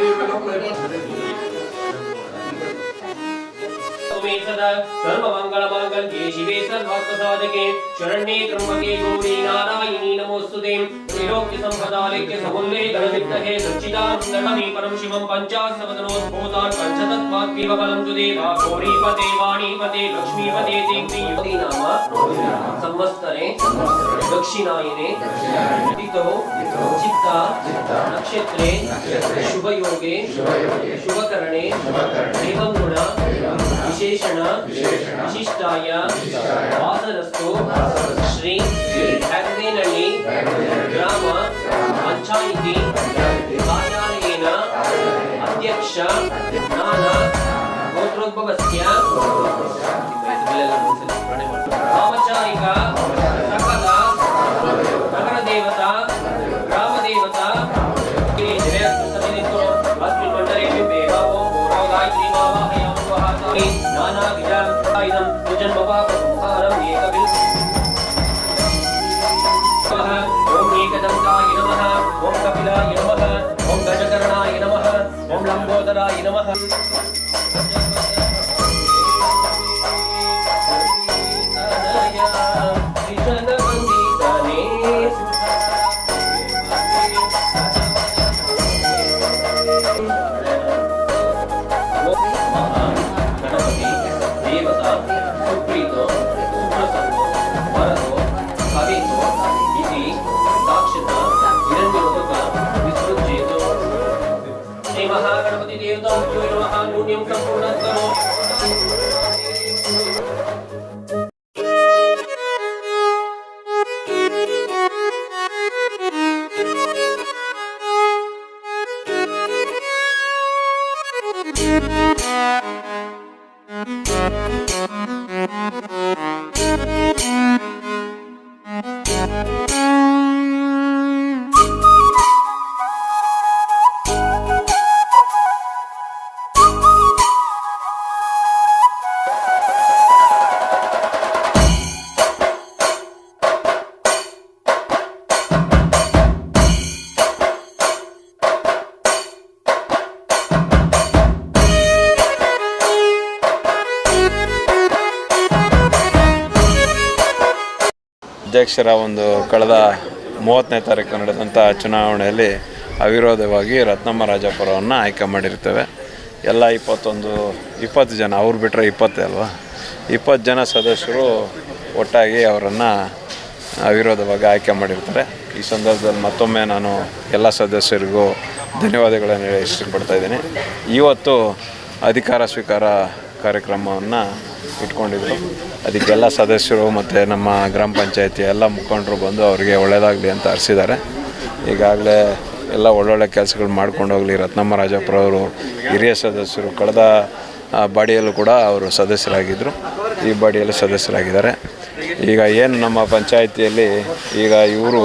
đi, सदा सर्वमङ्गलमाङ्गल्ये शिवे सर्वार्थसाधके शरण्ये त्र्यम्बके गौरी नारायणी नमोऽस्तुते। त्रैलोक्यसम्पदालेख्य समुल्ले गणविद्महे सच्चिदानन्दकमी परं शिवं पञ्चाशतवदनोद्भूतान् पञ्चतत्त्वात्मिव बलं तु देवा। गौरीपते वाणीपते लक्ष्मीपते देवी योगी नाम संवत्सरे दक्षिणायने तिथौ चित्ता नक्षत्रे शुभयोगे शुभकरणे एवं गुण విశేషణ విశిష్టాయ వాసనస్థు శ్రీ భగ్నేనల్లి గ్రామ పంచాయతీ కార్యాలయేన అధ్యక్ష నానా గోత్రోద్భవస్య. ஓம் ஏகதந்தாய நம ஓம் கபிலாய நம ஓம் கஜகரணாய நம ஓம் லம்போதராய நம ಅಧ್ಯಕ್ಷರ ಒಂದು ಕಳೆದ ಮೂವತ್ತನೇ ತಾರೀಕು ನಡೆದಂಥ ಚುನಾವಣೆಯಲ್ಲಿ ಅವಿರೋಧವಾಗಿ ರತ್ನಮ್ಮ ರಾಜಾಪುರವನ್ನು ಆಯ್ಕೆ ಮಾಡಿರ್ತೇವೆ. ಎಲ್ಲ ಇಪ್ಪತ್ತೊಂದು, ಇಪ್ಪತ್ತು ಜನ, ಅವ್ರು ಬಿಟ್ಟರೆ ಇಪ್ಪತ್ತೇ ಅಲ್ವಾ? ಇಪ್ಪತ್ತು ಜನ ಸದಸ್ಯರು ಒಟ್ಟಾಗಿ ಅವರನ್ನು ಅವಿರೋಧವಾಗಿ ಆಯ್ಕೆ ಮಾಡಿರ್ತಾರೆ. ಈ ಸಂದರ್ಭದಲ್ಲಿ ಮತ್ತೊಮ್ಮೆ ನಾನು ಎಲ್ಲ ಸದಸ್ಯರಿಗೂ ಧನ್ಯವಾದಗಳನ್ನು ಇಷ್ಟಪಡ್ತಾ ಇದ್ದೀನಿ. ಇವತ್ತು ಅಧಿಕಾರ ಸ್ವೀಕಾರ ಕಾರ್ಯಕ್ರಮವನ್ನು ಇಟ್ಕೊಂಡಿದ್ರು. ಅದಕ್ಕೆಲ್ಲ ಸದಸ್ಯರು ಮತ್ತು ನಮ್ಮ ಗ್ರಾಮ ಪಂಚಾಯತಿ ಎಲ್ಲ ಮುಖಂಡರು ಬಂದು ಅವರಿಗೆ ಒಳ್ಳೆಯದಾಗಲಿ ಅಂತ ಹರಿಸಿದ್ದಾರೆ ಈಗಾಗಲೇ ಎಲ್ಲ ಒಳ್ಳೊಳ್ಳೆ ಕೆಲಸಗಳು ಮಾಡ್ಕೊಂಡು ಹೋಗಲಿ. ರತ್ನಮ್ಮ ಅವರು, ಹಿರಿಯ ಸದಸ್ಯರು, ಕಳೆದ ಬಾಡಿಯಲ್ಲೂ ಕೂಡ ಅವರು ಸದಸ್ಯರಾಗಿದ್ದರು ಈ ಬಾಡಿಯಲ್ಲಿ ಸದಸ್ಯರಾಗಿದ್ದಾರೆ. ಈಗ ಏನು ನಮ್ಮ ಪಂಚಾಯಿತಿಯಲ್ಲಿ ಈಗ ಇವರು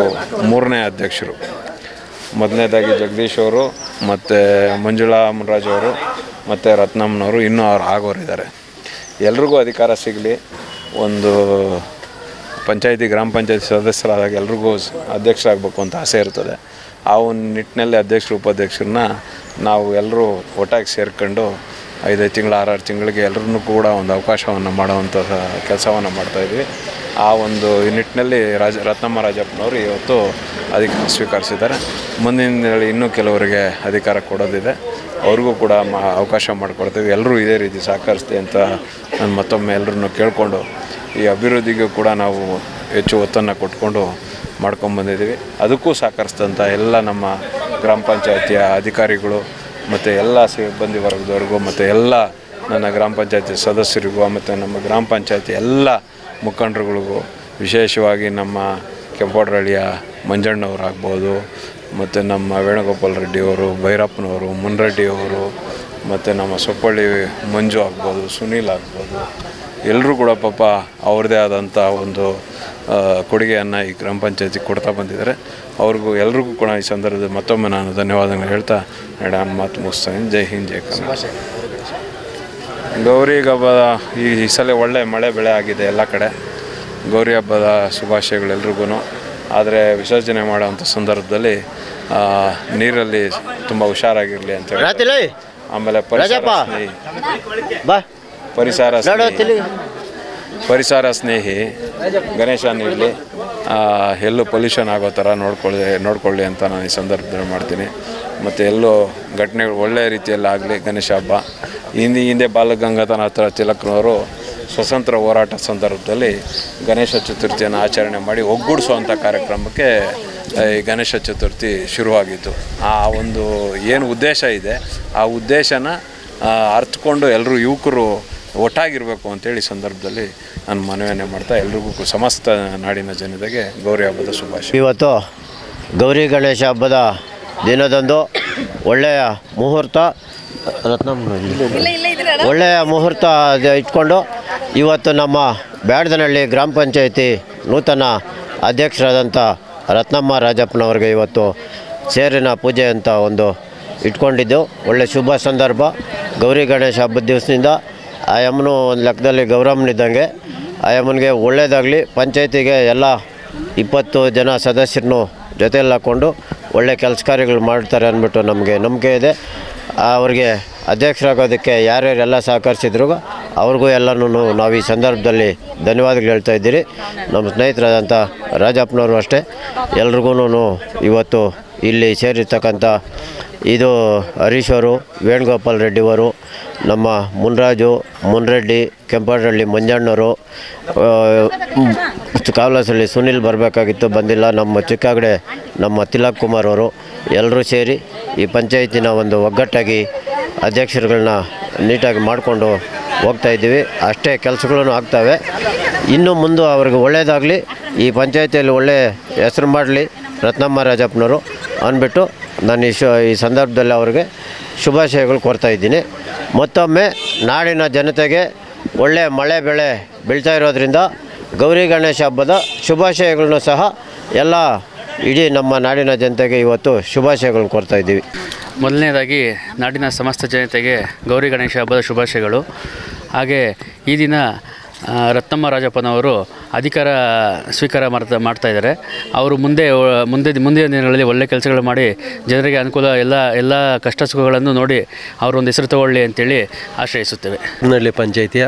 ಮೂರನೇ ಅಧ್ಯಕ್ಷರು. ಮೊದಲನೇದಾಗಿ ಜಗದೀಶ್ ಅವರು, ಮತ್ತು ಮಂಜುಳಾ ಮುನರಾಜ್ ಅವರು, ಮತ್ತು ರತ್ನಮ್ಮನವರು ಇನ್ನೂ ಅವ್ರು ಆಗೋರಿದ್ದಾರೆ. ಎಲ್ರಿಗೂ ಅಧಿಕಾರ ಸಿಗಲಿ. ಒಂದು ಪಂಚಾಯಿತಿ, ಗ್ರಾಮ ಪಂಚಾಯತಿ ಸದಸ್ಯರಾದಾಗ ಎಲ್ರಿಗೂ ಅಧ್ಯಕ್ಷರಾಗಬೇಕು ಅಂತ ಆಸೆ ಇರ್ತದೆ. ಆ ಒಂದು ನಿಟ್ಟಿನಲ್ಲಿ ಅಧ್ಯಕ್ಷರು, ಉಪಾಧ್ಯಕ್ಷರನ್ನ ನಾವು ಎಲ್ಲರೂ ಒಟ್ಟಾಗಿ ಸೇರ್ಕೊಂಡು ಐದೈದು ತಿಂಗಳು, ಆರಾರು ತಿಂಗಳಿಗೆ ಎಲ್ಲರನ್ನೂ ಕೂಡ ಒಂದು ಅವಕಾಶವನ್ನು ಮಾಡುವಂಥ ಕೆಲಸವನ್ನು ಮಾಡ್ತಾಯಿದ್ವಿ ಆ ಒಂದು ನಿಟ್ಟಿನಲ್ಲಿ ರಾಜ, ರತ್ನಮ್ಮ ರಾಜಪ್ಪನವರು ಇವತ್ತು ಅಧಿಕಾರ ಸ್ವೀಕರಿಸಿದ್ದಾರೆ. ಮುಂದಿನ ಇನ್ನೂ ಕೆಲವರಿಗೆ ಅಧಿಕಾರ ಕೊಡೋದಿದೆ. ಅವ್ರಿಗೂ ಕೂಡ ಅವಕಾಶ ಮಾಡಿಕೊಡ್ತೀವಿ. ಎಲ್ಲರೂ ಇದೇ ರೀತಿ ಸಹಕರಿಸ್ತೀವಿ ಅಂತ ನಾನು ಮತ್ತೊಮ್ಮೆ ಎಲ್ಲರನ್ನು ಕೇಳಿಕೊಂಡು ಈ ಅಭಿವೃದ್ಧಿಗೂ ಕೂಡ ನಾವು ಹೆಚ್ಚು ಒತ್ತನ್ನು ಕೊಟ್ಕೊಂಡು ಮಾಡ್ಕೊಂಬಂದಿದ್ದೀವಿ ಅದಕ್ಕೂ ಸಹಕರಿಸಿದಂಥ ಎಲ್ಲ ನಮ್ಮ ಗ್ರಾಮ ಪಂಚಾಯತಿಯ ಅಧಿಕಾರಿಗಳು ಮತ್ತು ಎಲ್ಲ ಸಿಬ್ಬಂದಿ ವರ್ಗದವರೆಗೂ ಮತ್ತು ಎಲ್ಲ ನನ್ನ ಗ್ರಾಮ ಪಂಚಾಯತಿ ಸದಸ್ಯರಿಗೂ ಮತ್ತು ನಮ್ಮ ಗ್ರಾಮ ಪಂಚಾಯತಿ ಎಲ್ಲ ಮುಖಂಡರುಗಳಿಗೂ ವಿಶೇಷವಾಗಿ ನಮ್ಮ ಕೆಂಪೋಡ್ರಳ್ಳಿಯ ಮಂಜಣ್ಣವರಾಗ್ಬೋದು ಮತ್ತು ನಮ್ಮ ವೇಣುಗೋಪಾಲ್ ರೆಡ್ಡಿಯವರು ಭೈರಪ್ಪನವರು ಮುನ್ರೆಡ್ಡಿಯವರು ಮತ್ತು ನಮ್ಮ ಸೊಪ್ಪಳ್ಳಿ ಮಂಜು ಆಗ್ಬೋದು, ಸುನೀಲ್ ಆಗ್ಬೋದು ಎಲ್ಲರೂ ಕೂಡ ಪಾಪ ಅವ್ರದ್ದೇ ಆದಂಥ ಒಂದು ಕೊಡುಗೆಯನ್ನು ಈ ಗ್ರಾಮ ಪಂಚಾಯತಿ ಕೊಡ್ತಾ ಬಂದಿದ್ದಾರೆ. ಅವ್ರಿಗೂ ಎಲ್ರಿಗೂ ಕೂಡ ಈ ಸಂದರ್ಭದಲ್ಲಿ ಮತ್ತೊಮ್ಮೆ ನಾನು ಧನ್ಯವಾದಗಳು ಹೇಳ್ತಾ ನಾನು ಮಾತು ಮುಗಿಸ್ತೇನೆ ಜೈ ಹಿಂದ್, ಜೈ ಕನ್ನಡ ಗೌರಿ ಹಬ್ಬದ ಈ ಸಲ ಒಳ್ಳೆ ಮಳೆ ಬೆಳೆ ಆಗಿದೆ ಎಲ್ಲ ಕಡೆ. ಗೌರಿ ಹಬ್ಬದ ಶುಭಾಶಯಗಳು ಎಲ್ರಿಗೂ ಆದರೆ ವಿಸರ್ಜನೆ ಮಾಡುವಂಥ ಸಂದರ್ಭದಲ್ಲಿ ನೀರಲ್ಲಿ ತುಂಬ ಹುಷಾರಾಗಿರಲಿ ಅಂತ ಹೇಳಿ ಆಮೇಲೆ ಪರಿಸರ. ಸ್ನೇಹಿ. ಪರಿಸರ ಸ್ನೇಹಿ. ಪರಿಸರ ಸ್ನೇಹಿ. ಗಣೇಶ ಇರಲಿ ಎಲ್ಲೂ ಪೊಲ್ಯೂಷನ್ ಆಗೋ ಥರ ನೋಡ್ಕೊಳ್ಳಿ ನೋಡ್ಕೊಳ್ಳಿ ಅಂತ ನಾನು ಈ ಸಂದರ್ಭದಲ್ಲಿ ಮಾಡ್ತೀನಿ. ಮತ್ತು ಎಲ್ಲೂ ಘಟನೆಗಳು ಒಳ್ಳೆಯ ರೀತಿಯಲ್ಲಿ ಆಗಲಿ ಗಣೇಶ ಹಬ್ಬ. ಹಿಂದೆ ಹಿಂದೆ ಬಾಲಗಂಗಾಧರ ತಿಲಕ್ನವರು ಸ್ವತಂತ್ರ ಹೋರಾಟ ಸಂದರ್ಭದಲ್ಲಿ ಗಣೇಶ ಚತುರ್ಥಿಯನ್ನು ಆಚರಣೆ ಮಾಡಿ ಒಗ್ಗೂಡಿಸುವಂಥ ಕಾರ್ಯಕ್ರಮಕ್ಕೆ ಈ ಗಣೇಶ ಚತುರ್ಥಿ ಶುರುವಾಗಿತ್ತು ಆ ಒಂದು ಏನು ಉದ್ದೇಶ ಇದೆ ಆ ಉದ್ದೇಶನ ಅರ್ಥಕೊಂಡು ಎಲ್ಲರೂ ಯುವಕರು ಒಟ್ಟಾಗಿರಬೇಕು ಅಂತೇಳಿ ಈ ಸಂದರ್ಭದಲ್ಲಿ ನಾನು ಮನವಿಯನ್ನು ಮಾಡ್ತಾ ಎಲ್ರಿಗೂ ಸಮಸ್ತ ನಾಡಿನ ಜನತೆಗೆ ಗೌರಿ ಹಬ್ಬದ ಶುಭಾಶಯ. ಇವತ್ತು ಗೌರಿ ಗಣೇಶ ಹಬ್ಬದ ದಿನದಂದು ಒಳ್ಳೆಯ ಮುಹೂರ್ತ ರತ್ನ ಒಳ್ಳೆಯ ಮುಹೂರ್ತ ಅದು ಇಟ್ಕೊಂಡು ಇವತ್ತು ನಮ್ಮ ಬ್ಯಾಡದನಹಳ್ಳಿ ಗ್ರಾಮ ಪಂಚಾಯಿತಿ ನೂತನ ಅಧ್ಯಕ್ಷರಾದಂಥ ರತ್ನಮ್ಮ ರಾಜಪ್ಪನವ್ರಿಗೆ ಇವತ್ತು ಸೇರಿನ ಪೂಜೆ ಅಂತ ಒಂದು ಇಟ್ಕೊಂಡಿದ್ದು. ಒಳ್ಳೆ ಶುಭ ಸಂದರ್ಭ. ಗೌರಿ ಗಣೇಶ ಹಬ್ಬದ ದಿವಸದಿಂದ ಆ ಯಮ್ಮನು ಒಂದು ಲೆಕ್ಕದಲ್ಲಿ ಆ ಯಮ್ಮನಿಗೆ ಒಳ್ಳೆಯದಾಗಲಿ ಪಂಚಾಯತಿಗೆ ಎಲ್ಲ ಇಪ್ಪತ್ತು ಜನ ಸದಸ್ಯರನ್ನು ಜೊತೆಯಲ್ಲಿ ಹಾಕ್ಕೊಂಡು ಒಳ್ಳೆ ಕೆಲಸ ಕಾರ್ಯಗಳು ಮಾಡ್ತಾರೆ ಅಂದ್ಬಿಟ್ಟು ನಮಗೆ ನಂಬಿಕೆ ಇದೆ. ಅವ್ರಿಗೆ ಅಧ್ಯಕ್ಷರಾಗೋದಕ್ಕೆ ಯಾರ್ಯಾರೆಲ್ಲ ಸಹಕರಿಸಿದ್ರು ಅವ್ರಿಗೂ ಎಲ್ಲನೂ ನಾವು ಈ ಸಂದರ್ಭದಲ್ಲಿ ಧನ್ಯವಾದಗಳು ಹೇಳ್ತಾ ಇದ್ದೀರಿ. ನಮ್ಮ ಸ್ನೇಹಿತರಾದಂಥ ರಾಜಪ್ಪನವರು ಅಷ್ಟೇ. ಎಲ್ರಿಗೂ ಇವತ್ತು ಇಲ್ಲಿ ಸೇರಿರ್ತಕ್ಕಂಥ ಇದು ಹರೀಶ್ ಅವರು, ವೇಣುಗೋಪಾಲ್ ರೆಡ್ಡಿಯವರು ನಮ್ಮ ಮುನ್ರಾಜು, ಮುನ್ರೆಡ್ಡಿ ಕೆಂಪಡಹಳ್ಳಿ ಮಂಜಣ್ಣವರು ಕಾವಲಾಸಲ್ಲಿ ಸುನಿಲ್ ಬರಬೇಕಾಗಿತ್ತು, ಬಂದಿಲ್ಲ. ನಮ್ಮ ಚಿಕ್ಕಗಡೆ ನಮ್ಮ ತಿಲಕ್ ಕುಮಾರ್ ಅವರು ಎಲ್ಲರೂ ಸೇರಿ ಈ ಪಂಚಾಯತಿನ ಒಂದು ಒಗ್ಗಟ್ಟಾಗಿ ಅಧ್ಯಕ್ಷರುಗಳನ್ನ ನೀಟಾಗಿ ಮಾಡಿಕೊಂಡು ಹೋಗ್ತಾ ಇದ್ದೀವಿ. ಅಷ್ಟೇ ಕೆಲಸಗಳೂ ಆಗ್ತವೆ. ಇನ್ನು ಮುಂದೆ ಅವ್ರಿಗೆ ಒಳ್ಳೆಯದಾಗಲಿ ಈ ಪಂಚಾಯತಿಯಲ್ಲಿ ಒಳ್ಳೆ ಹೆಸರು ಮಾಡಲಿ ರತ್ನಮ್ಮ ರಾಜಪ್ಪನವರು ಅಂದ್ಬಿಟ್ಟು ನಾನು ಈ ಶು, ಈ ಸಂದರ್ಭದಲ್ಲಿ ಅವ್ರಿಗೆ ಶುಭಾಶಯಗಳು ಕೋರ್ತಾ ಇದ್ದೀನಿ. ಮತ್ತೊಮ್ಮೆ ನಾಡಿನ ಜನತೆಗೆ ಒಳ್ಳೆಯ ಮಳೆ ಬೆಳೆ ಬೀಳ್ತಾ ಇರೋದ್ರಿಂದ ಗೌರಿ ಗಣೇಶ ಹಬ್ಬದ ಶುಭಾಶಯಗಳನ್ನು ಸಹ ಎಲ್ಲ ಇಡೀ ನಮ್ಮ ನಾಡಿನ ಜನತೆಗೆ ಇವತ್ತು ಶುಭಾಶಯಗಳನ್ನು ಕೊಡ್ತಾ ಇದ್ದೀವಿ. ಮೊದಲನೇದಾಗಿ ನಾಡಿನ ಸಮಸ್ತ ಜನತೆಗೆ ಗೌರಿ ಗಣೇಶ ಹಬ್ಬದ ಶುಭಾಶಯಗಳು. ಹಾಗೆ ಈ ದಿನ ರತ್ನಮ್ಮ ರಾಜಪ್ಪನವರು ಅಧಿಕಾರ ಸ್ವೀಕಾರ ಮಾಡ್ತಾ ಮಾಡ್ತಾ ಇದ್ದಾರೆ. ಅವರು ಮುಂದೆ ಮುಂದೆ ಮುಂದಿನ ದಿನಗಳಲ್ಲಿ ಒಳ್ಳೆ ಕೆಲಸಗಳು ಮಾಡಿ ಜನರಿಗೆ ಅನುಕೂಲ ಎಲ್ಲ ಎಲ್ಲ ಕಷ್ಟ ಸುಖಗಳನ್ನು ನೋಡಿ ಅವರೊಂದು ಒಂದು ಹೆಸರು ತಗೊಳ್ಳಿ ಅಂತೇಳಿ ಆಶ್ರಯಿಸುತ್ತೇವೆ. ನಳ್ಳಿ ಪಂಚಾಯಿತಿಯ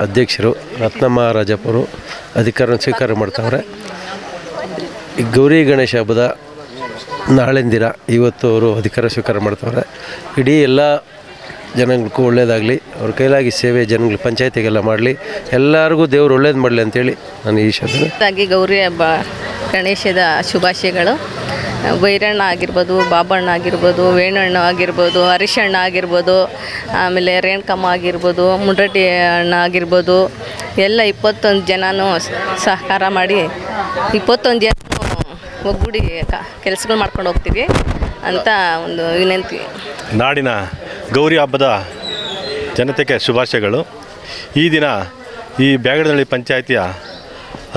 ಅಧ್ಯಕ್ಷರು ರತ್ನಮ್ಮ ರಾಜಪ್ಪರು ಅಧಿಕಾರ ಸ್ವೀಕಾರ ಮಾಡ್ತಾವ್ರೆ. ಗೌರಿ ಗಣೇಶ ಹಬ್ಬದ ನಾಳಿನ ದಿನ ಇವತ್ತು ಅವರು ಅಧಿಕಾರ ಸ್ವೀಕಾರ ಮಾಡ್ತಾರೆ ಇಡೀ ಎಲ್ಲ ಜನಗಳಿಗೂ ಒಳ್ಳೇದಾಗಲಿ, ಅವ್ರ ಕೈಲಾಗಿ ಸೇವೆ ಜನಗಳು ಪಂಚಾಯತಿಗೆಲ್ಲ ಮಾಡಲಿ, ಎಲ್ಲರಿಗೂ ದೇವ್ರು ಒಳ್ಳೇದು ಮಾಡಲಿ ಅಂತೇಳಿ ನಾನು ಈ ಶಬ್ದಾಗಿ ಗೌರಿ ಹಬ್ಬ, ಗಣೇಶದ ಶುಭಾಶಯಗಳು. ಬೈರಣ್ಣ ಆಗಿರ್ಬೋದು, ಬಾಬಣ್ಣ ಆಗಿರ್ಬೋದು ವೇಣಣ್ಣ ಆಗಿರ್ಬೋದು ಹರಿಶಣ್ಣ ಆಗಿರ್ಬೋದು, ಆಮೇಲೆ ರೇಣುಕಮ್ಮ ಆಗಿರ್ಬೋದು ಮುಂಡ್ರಟ್ಟಿ ಅಣ್ಣ ಆಗಿರ್ಬೋದು, ಎಲ್ಲ ಇಪ್ಪತ್ತೊಂದು ಜನನೂ ಸಹಕಾರ ಮಾಡಿ, ಇಪ್ಪತ್ತೊಂದು ಜನ ಒಗ್ಗೂಡಿ ಕೆಲಸಗಳು ಮಾಡ್ಕೊಂಡು ಹೋಗ್ತೀವಿ ಅಂತ ಒಂದು ವಿನಂತಿ. ನಾಡಿನ ಗೌರಿ ಹಬ್ಬದ ಜನತೆಗೆ ಶುಭಾಶಯಗಳು. ಈ ದಿನ ಈ ಬ್ಯಾಗಡನಹಳ್ಳಿ ಪಂಚಾಯಿತಿಯ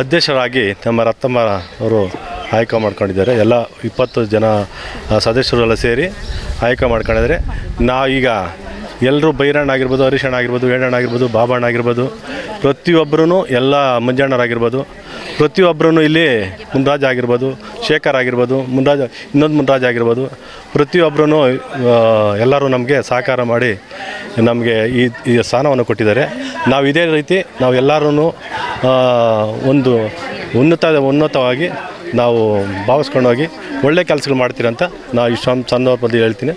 ಅಧ್ಯಕ್ಷರಾಗಿ ನಮ್ಮ ರತ್ತಮ್ಮ ಅವರು ಆಯ್ಕೆ ಮಾಡ್ಕೊಂಡಿದ್ದಾರೆ. ಎಲ್ಲ ಇಪ್ಪತ್ತು ಜನ ಸದಸ್ಯರೆಲ್ಲ ಸೇರಿ ಆಯ್ಕೆ ಮಾಡ್ಕೊಂಡಿದ್ದಾರೆ. ನಾವೀಗ ಎಲ್ಲರೂ ಬೈರಣ್ಣ ಆಗಿರ್ಬೋದು, ಹರಿಶಣ್ಣ ಆಗಿರ್ಬೋದು, ವೇಣಣ್ಣ ಆಗಿರ್ಬೋದು, ಬಾಬಣ್ಣ ಆಗಿರ್ಬೋದು ಪ್ರತಿಯೊಬ್ಬರೂ ಎಲ್ಲ ಮಂಜಣ್ಣರಾಗಿರ್ಬೋದು. ಪ್ರತಿಯೊಬ್ಬರೂ ಇಲ್ಲಿ ಮುನ್ರಾಜ್ ಆಗಿರ್ಬೋದು, ಶೇಖರ್ ಆಗಿರ್ಬೋದು, ಮುನ್ರಾಜ್, ಇನ್ನೊಂದು ಮುನ್ರಾಜ್ ಆಗಿರ್ಬೋದು ಪ್ರತಿಯೊಬ್ಬರೂ ಎಲ್ಲರೂ ನಮಗೆ ಸಹಕಾರ ಮಾಡಿ ನಮಗೆ ಈ ಈ ಸ್ಥಾನವನ್ನು ಕೊಟ್ಟಿದ್ದಾರೆ. ನಾವು ಇದೇ ರೀತಿ ನಾವು ಎಲ್ಲರೂ ಒಂದು ಉನ್ನತ, ಉನ್ನತವಾಗಿ ನಾವು ಭಾವಿಸ್ಕೊಂಡೋಗಿ ಒಳ್ಳೆ ಕೆಲಸಗಳು ಮಾಡ್ತೀರಂತ ನಾವು ಈ ಸಂದರ್ಭದಲ್ಲಿ ಹೇಳ್ತೀನಿ.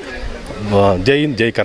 ಜೈ ಹಿಂದ್, ಜೈ ಕರ್ನಾಟಕ.